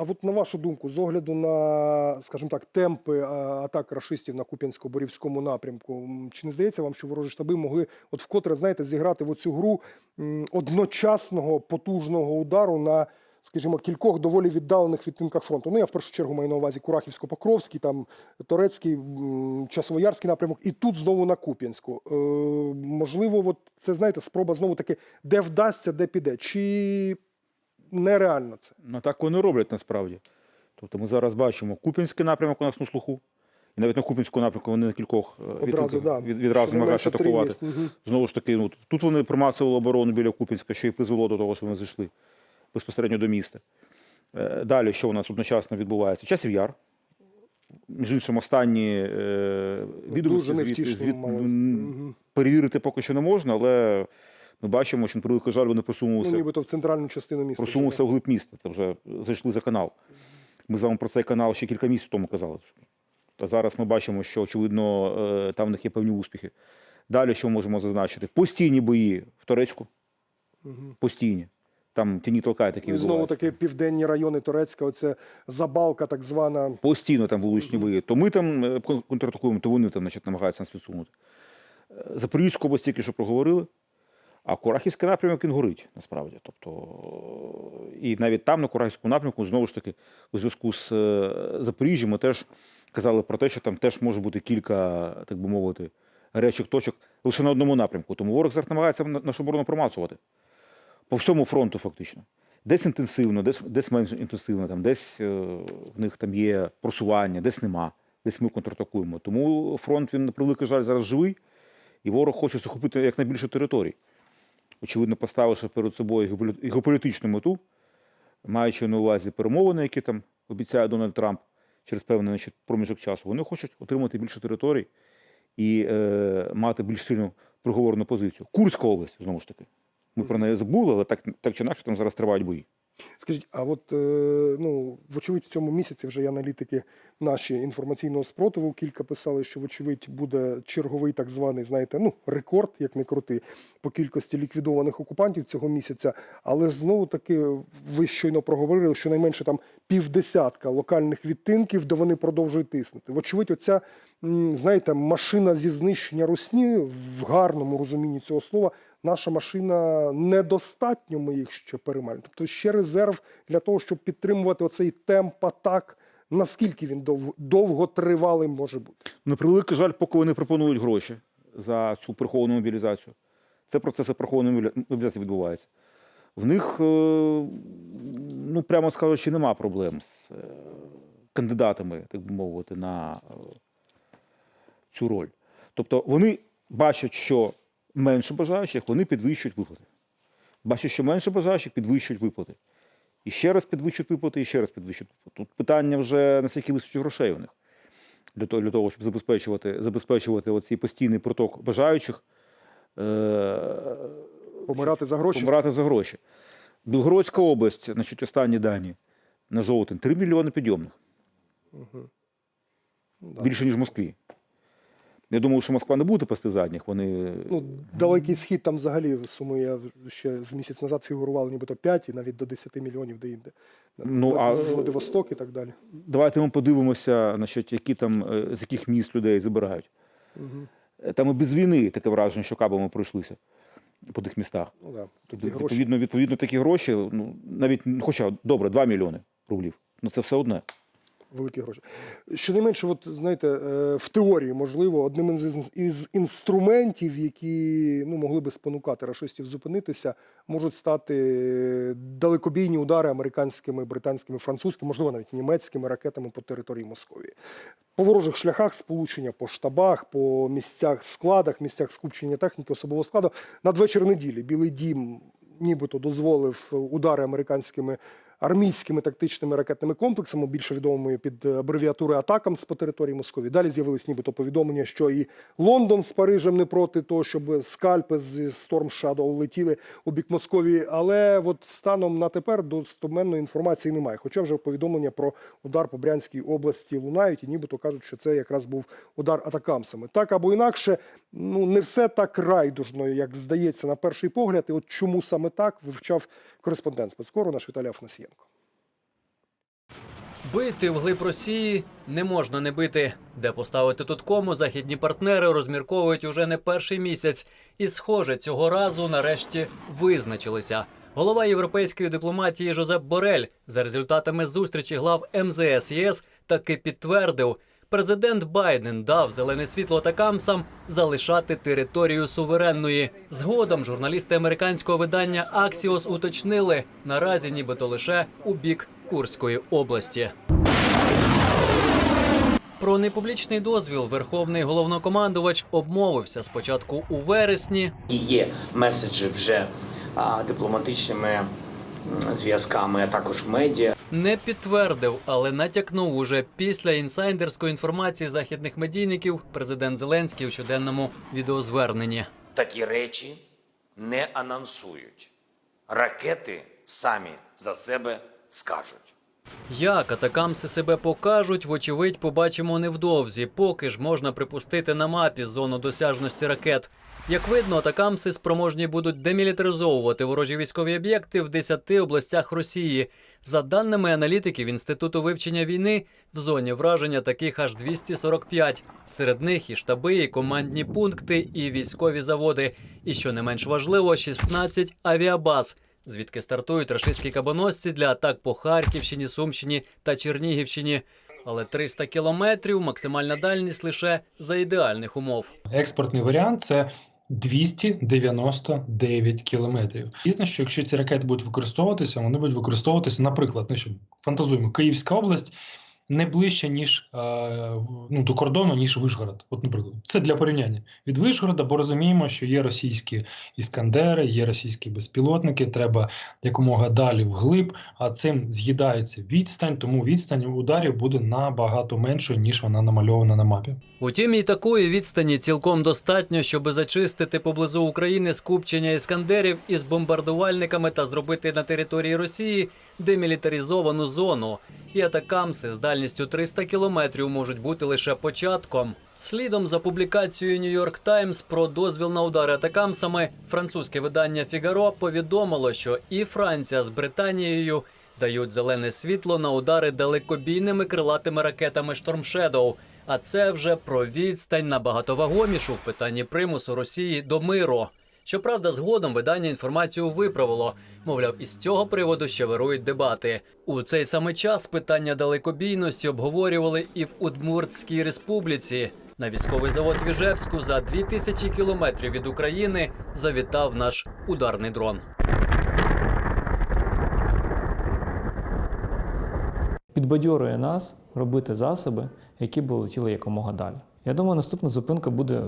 а от на вашу думку, з огляду на, скажімо так, темпи атак рашистів на Куп'янсько-Борівському напрямку, чи не здається вам, що ворожі штаби могли от вкотре, знаєте, зіграти в оцю гру одночасного потужного удару на, скажімо, кількох доволі віддалених відтинках фронту? Ну, я в першу чергу маю на увазі Курахівсько-Покровський, там Торецький, Часовоярський напрямок, і тут знову на Куп'янську. Е, можливо, от це, знаєте, спроба знову таки, де вдасться, де піде. Чи нереально це? Ну так вони роблять насправді. Тобто ми зараз бачимо Купінський напрямок у нас на слуху. І навіть на Купінському напрямку вони на кількох е, Одразу, да. від, відразу намагаються атакувати. Знову ж таки, ну, тут вони промацували оборону біля Купінська, що і призвело до того, що вони зайшли безпосередньо до міста. Е, Далі, що у нас одночасно відбувається? Часів яр. Між іншим, останні е, відомості звід, звід, Мгм. перевірити поки що не можна, але ми бачимо, що на превеликий жаль, вони Ну, просунулися нібито в центральну частину міста. просунувся вглиб міста, та вже зайшли за канал. Ми з вами про цей канал ще кілька місяців тому казали. Та зараз ми бачимо, що очевидно е, там в них є певні успіхи. Далі що можемо зазначити? Постійні бої в Турецьку. Постійні. Там тіні толкає такі Ну, і знову таки південні райони Турецька, оце забалка так звана. Постійно там вуличні бої. То ми там е, контратакуємо, то вони там значить, намагаються нас відсунути. Е, Запорізьку область тільки що проговорили, а Курахівський напрямок він горить насправді. Тобто, і навіть там, на Курахівському напрямку, знову ж таки, у зв'язку з е, Запоріжжям, ми теж казали про те, що там теж може бути кілька, так би мовити, гарячих точок лише на одному напрямку. Тому ворог зараз намагається нашу оборону промацувати. По всьому фронту, фактично. Десь інтенсивно, десь, десь менш інтенсивно, там, десь е, в них там є просування, десь нема, десь ми контратакуємо. Тому фронт, він, на превеликий жаль, зараз живий, і ворог хоче захопити якнайбільше територій. Очевидно, поставивши перед собою його геополітичну мету, маючи на увазі перемовини, які там обіцяє Дональд Трамп через певний значить, проміжок часу, вони хочуть отримати більше територій і е, мати більш сильну приговорну позицію. Курська область, знову ж таки. Ми про неї забули, але так, так чи інакше там зараз тривають бої. Скажіть, а от е, ну, вочевидь, в цьому місяці вже і аналітики наші інформаційного спротиву кілька писали, що вочевидь буде черговий так званий, знаєте, ну рекорд, як не крути, по кількості ліквідованих окупантів цього місяця. Але знову таки ви щойно проговорили, що найменше там півдесятка локальних відтинків, де вони продовжують тиснути. Вочевидь, оця знаєте, машина зі знищення русні в гарному розумінні цього слова. Наша машина недостатньо, ми їх ще переймаємо. Тобто ще резерв для того, щоб підтримувати оцей темп атак. Наскільки він довго, довготривалим може бути? На превеликий жаль, поки вони пропонують гроші за цю приховану мобілізацію. Це процеси прихованої мобілі- мобілізації відбуваються. В них, е, ну прямо скажучи, нема проблем з е, кандидатами, так би мовити, на е, цю роль. Тобто вони бачать, що менше бажаючих, вони підвищують виплати. Бачать, що менше бажаючих, підвищують виплати. І ще раз підвищують виплати, і ще раз підвищують виплати. Тут питання вже наскільки вистачить грошей у них для того, для того щоб забезпечувати, забезпечувати оцей постійний проток бажаючих е, Помирати за гроші? помирати за гроші. Білгородська область, значить, останні дані на жовтень 3 мільйони підйомних. Да. Більше, ніж в Москві. Я думаю, що Москва не буде пасти задніх. Вони Ну, далекий схід там взагалі сумує ще з місяць назад фігурувало нібито 5 і навіть до 10 мільйонів деінде. Ну, а- Владивосток і так далі. Давайте ми подивимося, значить, які там, е, з яких міст людей забирають. Е, Там і без війни таке враження, що кабами пройшлися по тих містах. Ну, да. Тоді гроші. Відповідно, відповідно, такі гроші, ну, навіть, ну, хоча, добре, 2 мільйони рублів. Ну це все одне. Великі гроші. Щонайменше, от знаєте, е, в теорії, можливо, одним із, інструментів, які ну, могли би спонукати рашистів зупинитися, можуть стати далекобійні удари американськими, британськими, французькими, можливо, навіть німецькими ракетами по території Московії. По ворожих шляхах сполучення, по штабах, по місцях складах, місцях скупчення техніки, особового складу. Надвечір неділі Білий Дім нібито дозволив удари американськими армійськими тактичними ракетними комплексами, більше відомими під абревіатурою атакам по території Московії. Далі з'явились нібито повідомлення, що і Лондон з Парижем не проти того, щоб скальпи з Storm Shadow летіли у бік Московії. Але от станом на тепер достоменної інформації немає. Хоча вже повідомлення про удар по Брянській області лунають, і нібито кажуть, що це якраз був удар атакамсами. Так або інакше, ну не все так райдужно, як здається на перший погляд. І от чому саме так вивчав кореспондент спецкору наш Віталій Афанасієнко. Бити вглиб Росії не можна не бити. Де поставити тут кому, західні партнери розмірковують уже не перший місяць. І, схоже, цього разу нарешті визначилися. Голова європейської дипломатії Жозеп Борель за результатами зустрічі глав МЗС ЄС таки підтвердив, президент Байден дав зелене світло атакамсам залишати територію суверенної. Згодом журналісти американського видання Axios уточнили наразі, нібито лише у бік Курської області. Про непублічний дозвіл верховний головнокомандувач обмовився спочатку у вересні, є меседжі вже дипломатичними зв'язками, а також медіа. Не підтвердив, але натякнув уже після інсайдерської інформації західних медійників президент Зеленський у щоденному відеозверненні. такі речі не анонсують. Ракети самі за себе скажуть. Як атакамси себе покажуть, вочевидь, побачимо невдовзі, поки ж можна припустити на мапі зону досяжності ракет. Як видно, атакамси спроможні будуть демілітаризовувати ворожі військові об'єкти в 10 областях Росії. За даними аналітиків Інституту вивчення війни, в зоні враження таких аж 245. Серед них і штаби, і командні пункти, і військові заводи. І що не менш важливо, 16 авіабаз звідки стартують рашистські кабоносці для атак по Харківщині, Сумщині та Чернігівщині. Але 300 кілометрів максимальна дальність лише за ідеальних умов. Експортний варіант це 299 кілометрів. Звісно, що якщо ці ракети будуть використовуватися, вони будуть використовуватися, наприклад, ну що фантазуємо, Київська область не ближче ніж е, ну, до кордону, ніж Вишгород. От, наприклад, це для порівняння від Вишгорода, бо розуміємо, що є російські іскандери, є російські безпілотники. Треба якомога далі вглиб, а цим з'їдається відстань, тому відстань ударів буде набагато меншою, ніж вона намальована на мапі. Утім, і такої відстані цілком достатньо, щоб зачистити поблизу України скупчення іскандерів із бомбардувальниками та зробити на території Росії демілітаризовану зону. І атакамси з дальністю 300 кілометрів можуть бути лише початком. Слідом за публікацією York Times про дозвіл на удари атакамсами, французьке видання Фігаро повідомило, що і Франція з Британією дають зелене світло на удари далекобійними крилатими ракетами Shadow. А це вже про відстань набагато вагомішу в питанні примусу Росії до миру. Щоправда, згодом видання інформацію виправило. Мовляв, із цього приводу ще вирують дебати. У цей самий час питання далекобійності обговорювали і в Удмуртській республіці. На військовий завод Віжевську за 2000 кілометрів від України завітав наш ударний дрон. підбадьорює нас робити засоби, які б летіли якомога далі. Я думаю, наступна зупинка буде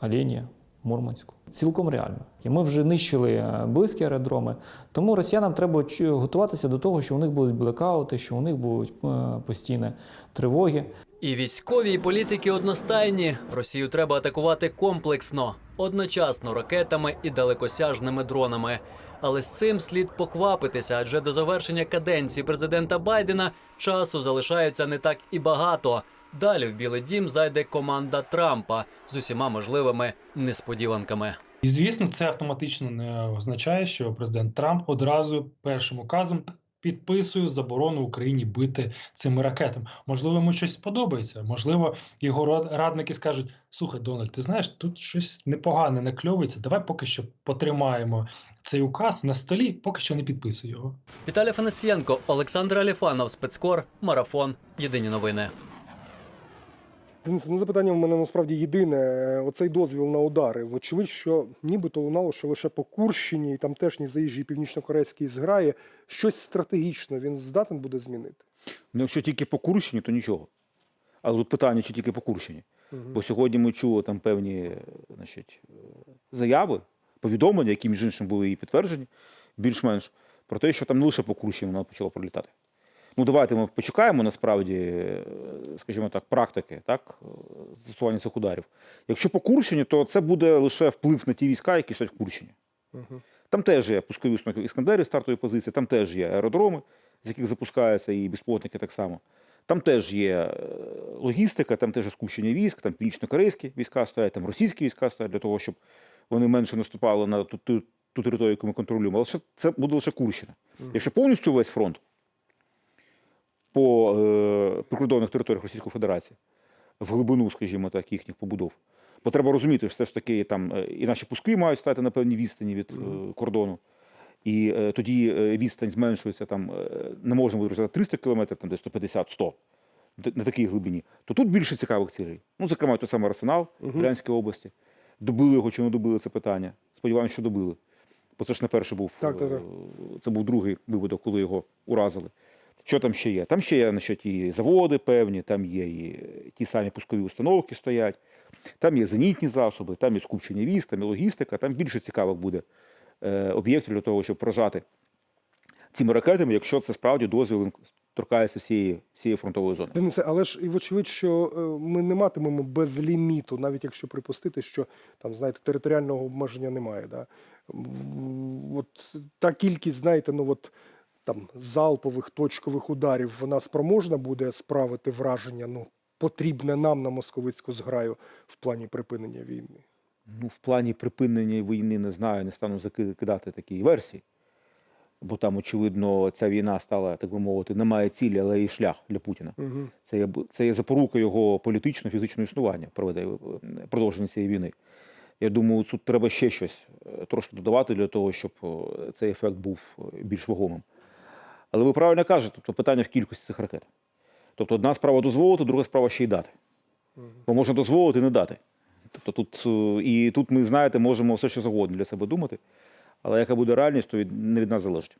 Алінія, Мурманську. Цілком реально. І ми вже нищили е, близькі аеродроми, тому росіянам треба готуватися до того, що у них будуть блекаути, що у них будуть е, постійні тривоги. І військові і політики одностайні. Росію треба атакувати комплексно, одночасно ракетами і далекосяжними дронами. Але з цим слід поквапитися, адже до завершення каденції президента Байдена часу залишається не так і багато. Далі в Білий Дім зайде команда Трампа з усіма можливими несподіванками. І звісно, це автоматично не означає, що президент Трамп одразу першим указом підписує заборону Україні бити цими ракетами. Можливо, йому щось сподобається. Можливо, його рад- радники скажуть: слухай, Дональд, ти знаєш, тут щось непогане накльовується. Давай поки що потримаємо цей указ на столі, поки що не підписуй його. Віталій Фанасієнко, Олександр Аліфанов, спецкор, марафон. Єдині новини. Денис, запитання в мене насправді єдине. Оцей дозвіл на удари. Вочевидь, що нібито лунало, що лише по Курщині і тамтешній заїжджій північно-корейській зграї щось стратегічно він здатен буде змінити. Ну, якщо тільки по Курщині, то нічого. Але тут питання, чи тільки по Курщині. Мгм. Бо сьогодні ми чули там певні е, значить, е, заяви, повідомлення, які, між іншим, були і підтверджені, більш-менш, про те, що там не лише по Курщині воно почало пролітати. Ну, давайте ми почекаємо насправді, скажімо так, практики, так, застосування цих ударів. Якщо по Курщині, то це буде лише вплив на ті війська, які стоять в Курщині. Мгм. Там теж є пускові установки іскандери стартової позиції, там теж є аеродроми, з яких запускаються і безпілотники так само. Там теж є е, логістика, там теж є скупчення військ, там північно-корейські війська стоять, там російські війська стоять для того, щоб вони менше наступали на ту, ту, ту територію, яку ми контролюємо. Але це буде лише Курщина. Якщо повністю весь фронт, по е, прикордонних територіях Російської Федерації, в глибину, скажімо так, їхніх побудов. Бо треба розуміти, що все ж таки там е, і наші пуски мають стати на певній відстані від е, кордону. І е, тоді е, відстань зменшується там, е, не можна буде розглядати 300 кілометрів, там десь 150-100 на такій глибині, то тут більше цікавих цілей. Ну, зокрема, той самий арсенал в Брянській області. Добили його чи не добили це питання. Сподіваємося, що добили. Бо це ж не перший був, Так, так, так. це був другий випадок, коли його уразили. Що там ще є? Там ще є значить, і заводи певні, там є і ті самі пускові установки стоять, там є зенітні засоби, там є скупчення військ, там є логістика, там більше цікавих буде е, об'єктів для того, щоб вражати цими ракетами, якщо це справді дозвіл торкається всієї, всієї фронтової зони. Денисе, але ж і вочевидь, що е, ми не матимемо без ліміту, навіть якщо припустити, що там, знаєте, територіального обмеження немає. Да? От та кількість, знаєте, ну от там залпових точкових ударів, вона спроможна буде справити враження, ну, потрібне нам на московицьку зграю в плані припинення війни. Ну, в плані припинення війни не знаю, не стану закидати такі версії. Бо там, очевидно, ця війна стала, так би мовити, не має цілі, але і шлях для Путіна. Угу. Це є, це є запорука його політичного, фізичного існування, проведе- е, продовження цієї війни. Я думаю, тут треба ще щось е, трошки додавати для того, щоб цей ефект був е, більш вагомим. Але ви правильно кажете, тобто питання в кількості цих ракет. Тобто одна справа дозволити, друга справа ще й дати. Бо можна дозволити і не дати. Тобто тут, е, і тут ми, знаєте, можемо все що завгодно для себе думати, але яка буде реальність, то від- не від нас залежить.